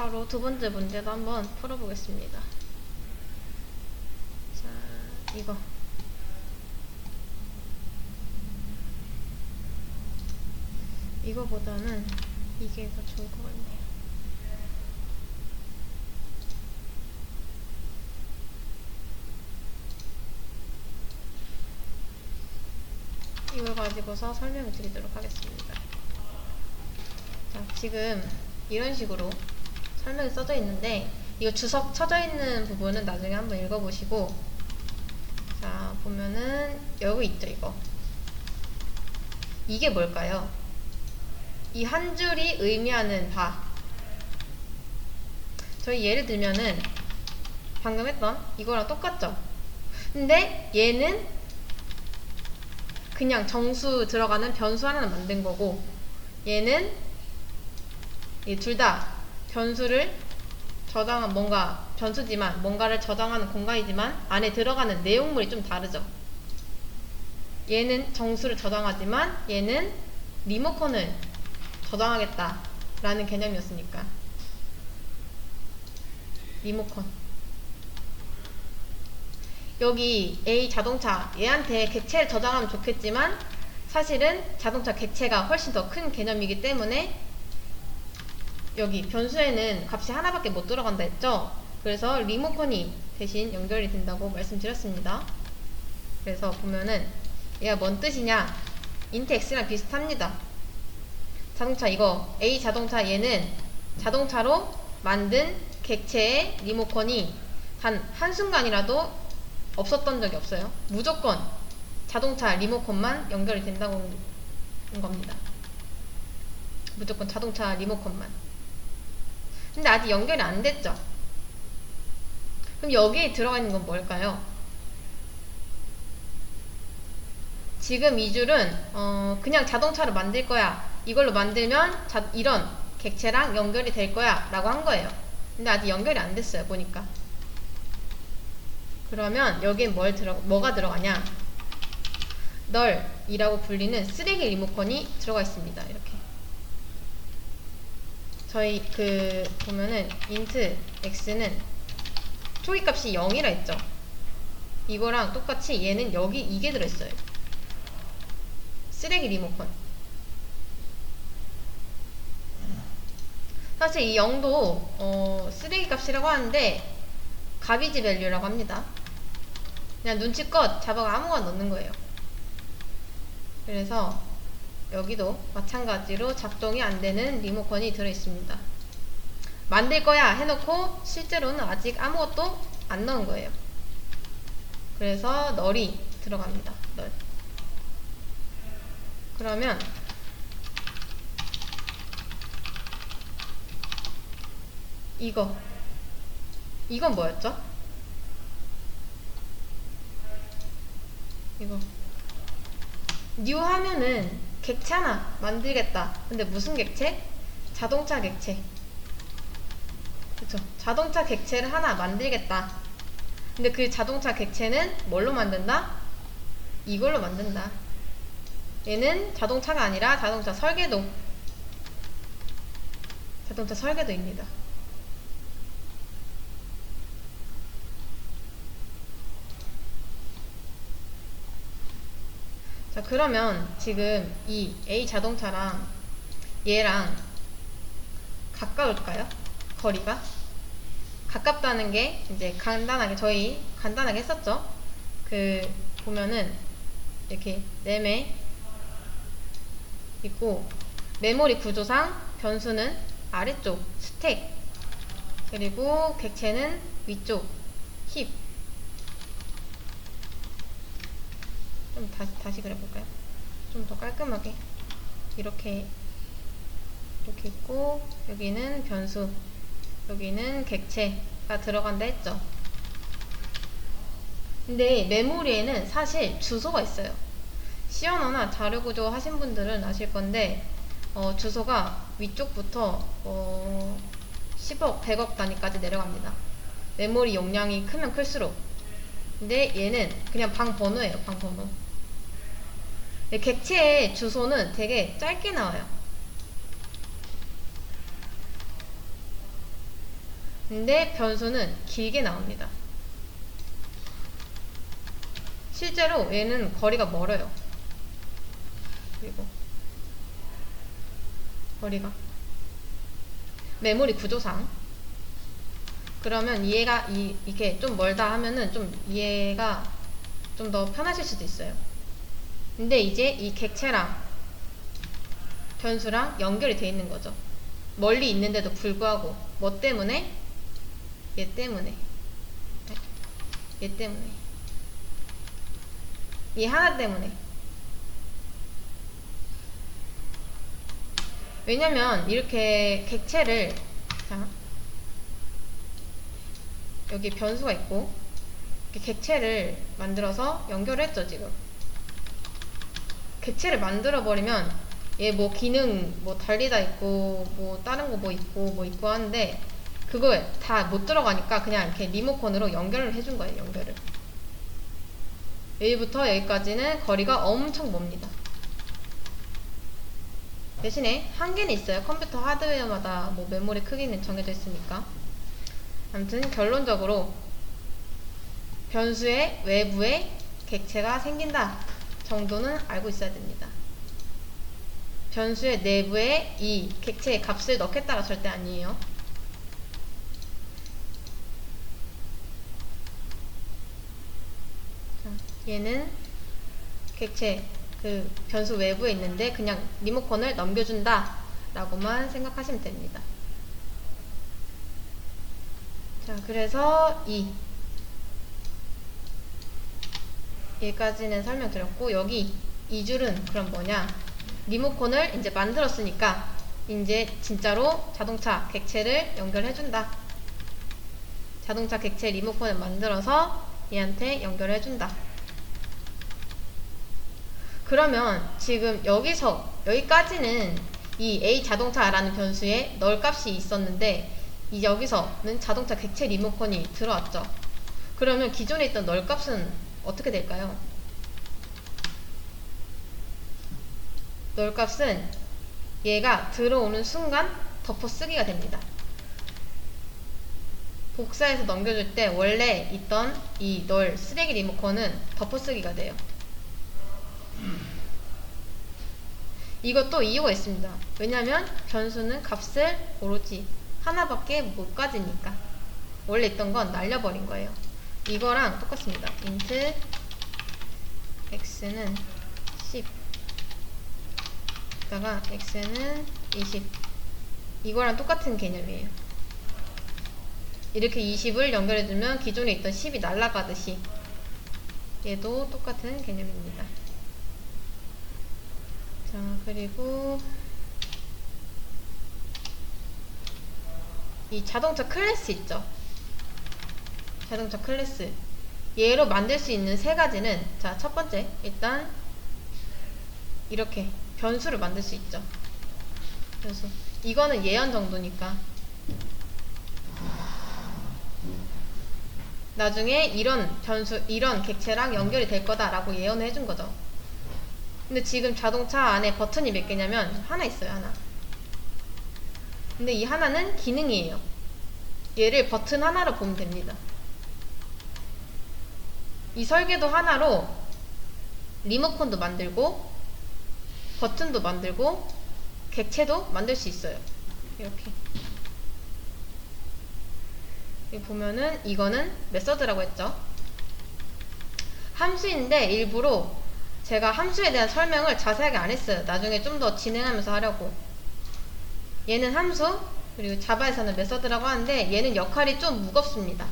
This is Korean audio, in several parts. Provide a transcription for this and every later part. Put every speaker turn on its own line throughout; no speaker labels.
바로 두 번째 문제도 한번 풀어보겠습니다. 자, 이거. 이거보다는 이게 더 좋을 것 같네요. 이걸 가지고서 설명을 드리도록 하겠습니다. 자, 지금 이런 식으로 설명이 써져 있는데 이거 주석 쳐져 있는 부분은 나중에 한번 읽어보시고 자 보면은 여기 있죠 이거 이게 뭘까요? 이 한 줄이 의미하는 바 저희 예를 들면은 방금 했던 이거랑 똑같죠? 근데 얘는 그냥 정수 들어가는 변수 하나 만든 거고 얘는 둘다 변수를 저장한 뭔가 변수지만 뭔가를 저장하는 공간이지만 안에 들어가는 내용물이 좀 다르죠. 얘는 정수를 저장하지만 얘는 리모컨을 저장하겠다 라는 개념이었으니까 리모컨 여기 A 자동차 얘한테 객체를 저장하면 좋겠지만 사실은 자동차 객체가 훨씬 더 큰 개념이기 때문에 여기 변수에는 값이 하나밖에 못 들어간다 했죠? 그래서 리모컨이 대신 연결이 된다고 말씀드렸습니다. 그래서 보면은 얘가 뭔 뜻이냐? x랑 비슷합니다. 자동차 이거 A 자동차 얘는 자동차로 만든 객체의 리모컨이 단 한순간이라도 없었던 적이 없어요. 무조건 자동차 리모컨만 연결이 된다고 하는 겁니다. 무조건 자동차 리모컨만. 근데 아직 연결이 안 됐죠? 그럼 여기에 들어가 있는 건 뭘까요? 지금 이 줄은 어 그냥 자동차를 만들 거야. 이걸로 만들면 자, 이런 객체랑 연결이 될 거야 라고 한 거예요. 근데 아직 연결이 안 됐어요. 보니까. 그러면 여기에 뭘 들어, 뭐가 들어가냐? 널이라고 불리는 쓰레기 리모컨이 들어가 있습니다. 이렇게. 저희 그 보면은 int x는 초기값이 0이라 했죠. 이거랑 똑같이 얘는 여기 이게 들어있어요. 쓰레기 리모컨. 사실 이 0도 어, 쓰레기 값이라고 하는데 가비지 밸류라고 합니다. 그냥 눈치껏 잡아가 아무거나 넣는 거예요. 그래서 여기도 마찬가지로 작동이 안 되는 리모컨이 들어있습니다. 만들 거야 해놓고 실제로는 아직 아무것도 안 넣은 거예요. 그래서 널이 들어갑니다. 널. 그러면 이거 이건 뭐였죠? 이거 뉴 하면은 객체 하나 만들겠다. 근데 무슨 객체? 자동차 객체. 그쵸? 자동차 객체를 하나 만들겠다. 근데 그 자동차 객체는 뭘로 만든다? 이걸로 만든다. 얘는 자동차가 아니라 자동차 설계도. 자동차 설계도입니다. 자, 그러면 지금 이 A 자동차랑 얘랑 가까울까요? 거리가? 가깝다는 게 이제 간단하게 저희 간단하게 했었죠. 그 보면은 이렇게 램에 있고 메모리 구조상 변수는 아래쪽 스택 그리고 객체는 위쪽 힙 좀 다시, 다시 그려볼까요? 좀 더 깔끔하게. 이렇게 이렇게 있고 여기는 변수 여기는 객체가 들어간다 했죠? 근데 메모리에는 사실 주소가 있어요. 시연어나 자료구조 하신 분들은 아실 건데 어, 주소가 위쪽부터 어, 10억, 100억 단위까지 내려갑니다. 메모리 용량이 크면 클수록. 근데 얘는 그냥 방 번호예요 방 번호 객체의 주소는 되게 짧게 나와요. 근데 변수는 길게 나옵니다. 실제로 얘는 거리가 멀어요. 그리고 거리가 메모리 구조상 그러면 이해가 이, 이게 좀 멀다 하면은 좀 이해가 좀 더 편하실 수도 있어요. 근데 이제 이 객체랑 변수랑 연결이 돼 있는 거죠. 멀리 있는데도 불구하고 뭐 때문에? 얘 때문에. 네. 얘 때문에. 이 하나 때문에. 왜냐면 이렇게 객체를 자 여기 변수가 있고 객체를 만들어서 연결했죠 지금 객체를 만들어 버리면 얘 뭐 기능 뭐 달리다 있고 뭐 다른 거 뭐 있고 뭐 있고 하는데 그걸 다 못 들어가니까 그냥 이렇게 리모컨으로 연결을 해준 거예요 연결을. 여기부터 여기까지는 거리가 엄청 멉니다. 대신에 한계는 있어요. 컴퓨터 하드웨어마다 뭐 메모리 크기는 정해져 있으니까. 아무튼 결론적으로 변수의 외부에 객체가 생긴다 정도는 알고 있어야 됩니다. 변수의 내부에 이 객체의 값을 넣겠다가 절대 아니에요. 자, 얘는 객체 그 변수 외부에 있는데 그냥 리모컨을 넘겨준다 라고만 생각하시면 됩니다. 자, 그래서 이 여기까지는 설명드렸고 여기 이 줄은 그럼 뭐냐? 리모컨을 이제 만들었으니까 이제 진짜로 자동차 객체를 연결해준다. 자동차 객체 리모컨을 만들어서 얘한테 연결해준다. 그러면 지금 여기서 여기까지는 이 A 자동차라는 변수에 넣을 값이 있었는데 이 여기서는 자동차 객체 리모컨이 들어왔죠. 그러면 기존에 있던 널 값은 어떻게 될까요? 널 값은 얘가 들어오는 순간 덮어쓰기가 됩니다. 복사해서 넘겨줄 때 원래 있던 이 널 쓰레기 리모컨은 덮어쓰기가 돼요. 이것도 이유가 있습니다. 왜냐면 변수는 값을 오로지 하나밖에 못 가지니까 원래 있던 건 날려버린 거예요. 이거랑 똑같습니다. int x는 10 다가 x는 20 이거랑 똑같은 개념이에요. 이렇게 20을 연결해주면 기존에 있던 10이 날아가듯이 얘도 똑같은 개념입니다. 자 그리고 이 자동차 클래스 있죠? 자동차 클래스. 얘로 만들 수 있는 세 가지는 자 첫 번째 일단 이렇게 변수를 만들 수 있죠. 변수 이거는 예언 정도니까 나중에 이런 변수 이런 객체랑 연결이 될 거다라고 예언을 해준 거죠. 근데 지금 자동차 안에 버튼이 몇 개냐면 하나 있어요 하나. 근데 이 하나는 기능이에요. 얘를 버튼 하나로 보면 됩니다 이 설계도 하나로 리모컨도 만들고 버튼도 만들고 객체도 만들 수 있어요. 이렇게 여기 보면은 이거는 메서드라고 했죠. 함수인데 일부러 제가 함수에 대한 설명을 자세하게 안 했어요. 나중에 좀 더 진행하면서 하려고. 얘는 함수, 그리고 자바에서는 메서드라고 하는데 얘는 역할이 좀 무겁습니다.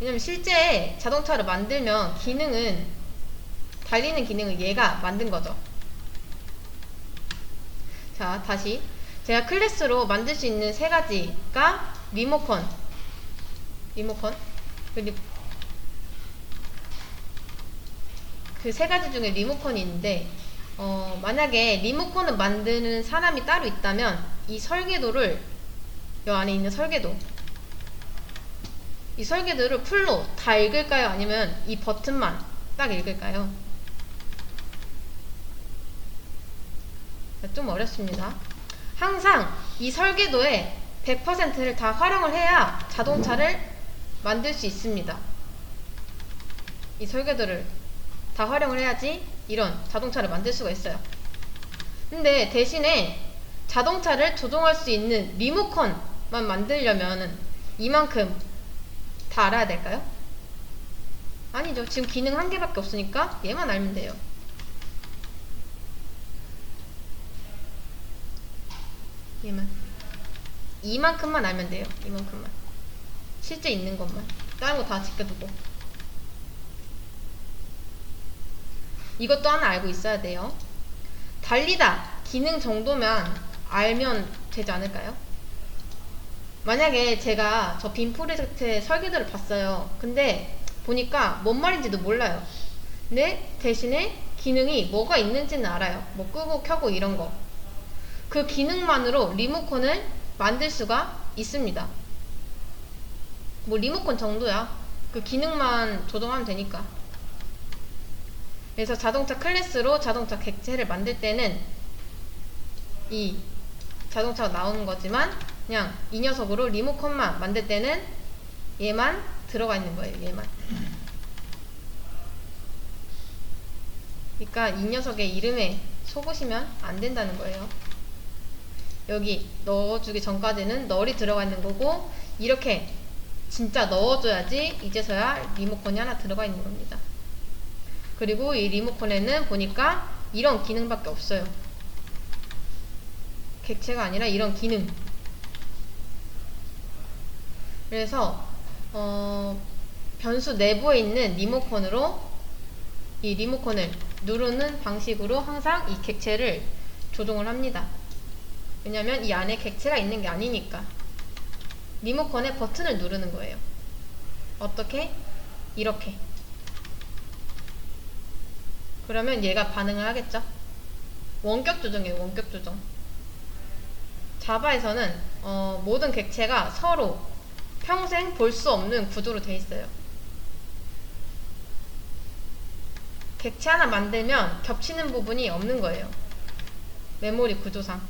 왜냐면 실제 자동차를 만들면 기능은 달리는 기능은 얘가 만든 거죠. 자, 다시. 제가 클래스로 만들 수 있는 세 가지가 리모컨, 리모컨, 그리고 그 세 가지 중에 리모컨이 있는데 어, 만약에 리모컨을 만드는 사람이 따로 있다면 이 설계도를 이 안에 있는 설계도 이 설계도를 풀로 다 읽을까요? 아니면 이 버튼만 딱 읽을까요? 좀 어렵습니다. 항상 이 설계도에 100%를 다 활용을 해야 자동차를 만들 수 있습니다. 이 설계도를 다 활용을 해야지 이런 자동차를 만들 수가 있어요. 근데 대신에 자동차를 조종할 수 있는 리모컨만 만들려면 이만큼 다 알아야 될까요? 아니죠. 지금 기능 한 개밖에 없으니까 얘만 알면 돼요. 얘만. 이만큼만 알면 돼요. 이만큼만. 실제 있는 것만. 다른 거 다 지켜두고. 이것도 하나 알고 있어야 돼요. 달리다 기능 정도면 알면 되지 않을까요? 만약에 제가 저 빔 프로젝트의 설계도를 봤어요. 근데 보니까 뭔 말인지도 몰라요. 근데 대신에 기능이 뭐가 있는지는 알아요. 뭐 끄고 켜고 이런 거. 그 기능만으로 리모컨을 만들 수가 있습니다. 뭐 리모컨 정도야. 그 기능만 조정하면 되니까. 그래서 자동차 클래스로 자동차 객체를 만들 때는 이 자동차가 나오는 거지만 그냥 이 녀석으로 리모컨만 만들 때는 얘만 들어가 있는 거예요. 얘만. 그러니까 이 녀석의 이름에 속으시면 안 된다는 거예요. 여기 넣어주기 전까지는 널이 들어가 있는 거고 이렇게 진짜 넣어줘야지 이제서야 리모컨이 하나 들어가 있는 겁니다. 그리고 이 리모컨에는 보니까 이런 기능밖에 없어요. 객체가 아니라 이런 기능. 그래서 어, 변수 내부에 있는 리모컨으로 이 리모컨을 누르는 방식으로 항상 이 객체를 조종을 합니다. 왜냐면 이 안에 객체가 있는 게 아니니까. 리모컨의 버튼을 누르는 거예요. 어떻게? 이렇게. 그러면 얘가 반응을 하겠죠? 원격 조정이에요, 원격 조정. 자바에서는 어, 모든 객체가 서로 평생 볼 수 없는 구조로 돼 있어요. 객체 하나 만들면 겹치는 부분이 없는 거예요. 메모리 구조상.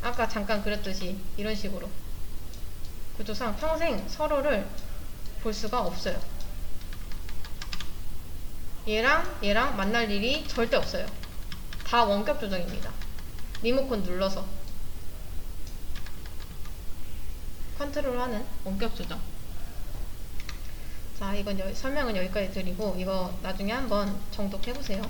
아까 잠깐 그렸듯이 이런 식으로 구조상 평생 서로를 볼 수가 없어요. 얘랑 얘랑 만날 일이 절대 없어요. 다 원격 조정입니다. 리모컨 눌러서 컨트롤 하는 원격 조정. 자, 이건 여, 설명은 여기까지 드리고 이거 나중에 한번 정독해 보세요.